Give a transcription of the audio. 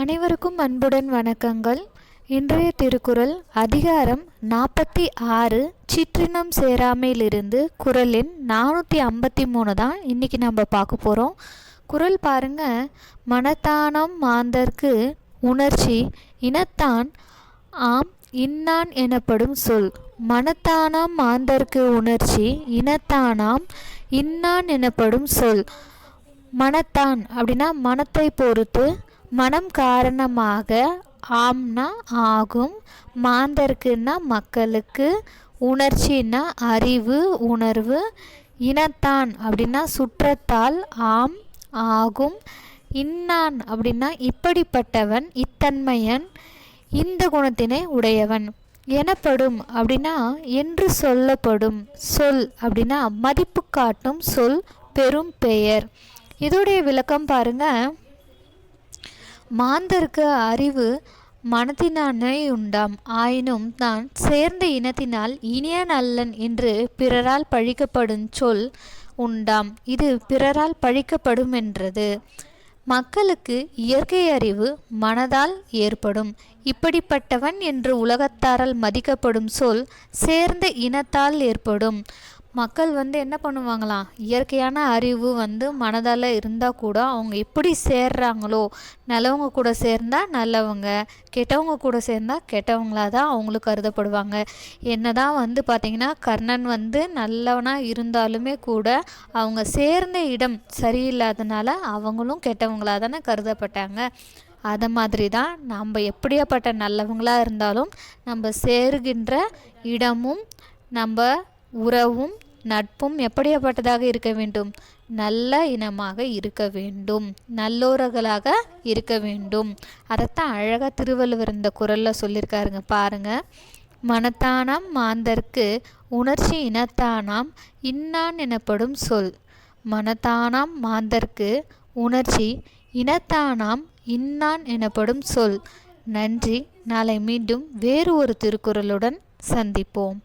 அனைவருக்கும் அன்புடன் வணக்கங்கள். இன்றைய திருக்குறள் அதிகாரம் நாற்பத்தி ஆறு சிற்றினம் சேராமையிலிருந்து குரல் எண் நானூற்றி ஐம்பத்தி மூணு தான் இன்றைக்கி நம்ம பார்க்க போகிறோம் குரல் பாருங்க மனத்தானம் மாந்தர்க்கு உணர்ச்சி இனத்தான் ஆம் இன்னான் எனப்படும் சொல். மனத்தானாம் மாந்தர்க்கு உணர்ச்சி இனத்தானாம் இன்னான் எனப்படும் சொல். மனத்தான் அப்படின்னா மனத்தை பொறுத்து மனம் காரணமாக ஆம்னா ஆகும் மாந்தர்க்குன்னா மக்களுக்கு உணர்ச்சின்னா அறிவு உணர்வு இனத்தான் அப்படின்னா சுற்றத்தால் ஆம் ஆகும் இன்னான் அப்படின்னா இப்படிப்பட்டவன் இத்தன்மையன் இந்த குணத்தினை உடையவன். எனப்படும் அப்படின்னா என்று சொல்லப்படும் சொல் அப்படின்னா மதிப்பு காட்டும் சொல் பெரும் பெயர். இதோடைய விளக்கம் பாருங்க. மாந்தருக்கு அறிவு மனத்தினானே உண்டாம். ஆயினும் தான் சேர்ந்த இனத்தினால் இனிய நல்லன் என்று பிறரால் பழிக்கப்படும் சொல் உண்டாம். இது பிறரால் பழிக்கப்படும் என்றது மக்களுக்கு இயற்கை அறிவு மனதால் ஏற்படும். இப்படிப்பட்டவன் என்று உலகத்தாரால் மதிக்கப்படும் சொல் சேர்ந்த இனத்தால் ஏற்படும். மக்கள் வந்து என்ன பண்ணுவாங்களாம் இயற்கையான அறிவு வந்து மனதால் இருந்தால் கூட அவங்க எப்படி சேர்றாங்களோ நல்லவங்க கூட சேர்ந்தால் நல்லவங்க கெட்டவங்க கூட சேர்ந்தால் கெட்டவங்களாக தான் அவங்களுக்கு கருதப்படுவாங்க. என்ன தான் வந்து பார்த்திங்கன்னா கர்ணன் வந்து நல்லவனாக இருந்தாலுமே கூட அவங்க சேர்ந்த இடம் சரியில்லாதனால அவங்களும் கெட்டவங்களாக தானே கருதப்பட்டாங்க. அதை மாதிரி தான் நம்ம எப்படியாப்பட்ட நல்லவங்களாக இருந்தாலும் நம்ம சேருகின்ற இடமும் நம்ம உறவும் நட்பும் எப்படியாப்பட்டதாக இருக்க வேண்டும்? நல்ல இனமாக இருக்க வேண்டும். நல்லோர்களாக இருக்க வேண்டும். அதைத்தான் அழகாக திருவள்ளுவர் இந்த குரலில் சொல்லியிருக்காருங்க பாருங்கள் மனத்தானாம் மாந்தர்க்கு உணர்ச்சி இனத்தானாம் இன்னான் எனப்படும் சொல். மனத்தானாம் மாந்தர்க்கு உணர்ச்சி இனத்தானாம் இன்னான் எனப்படும் சொல். நன்றி. நாளை மீண்டும் வேறு ஒரு திருக்குறளுடன் சந்திப்போம்.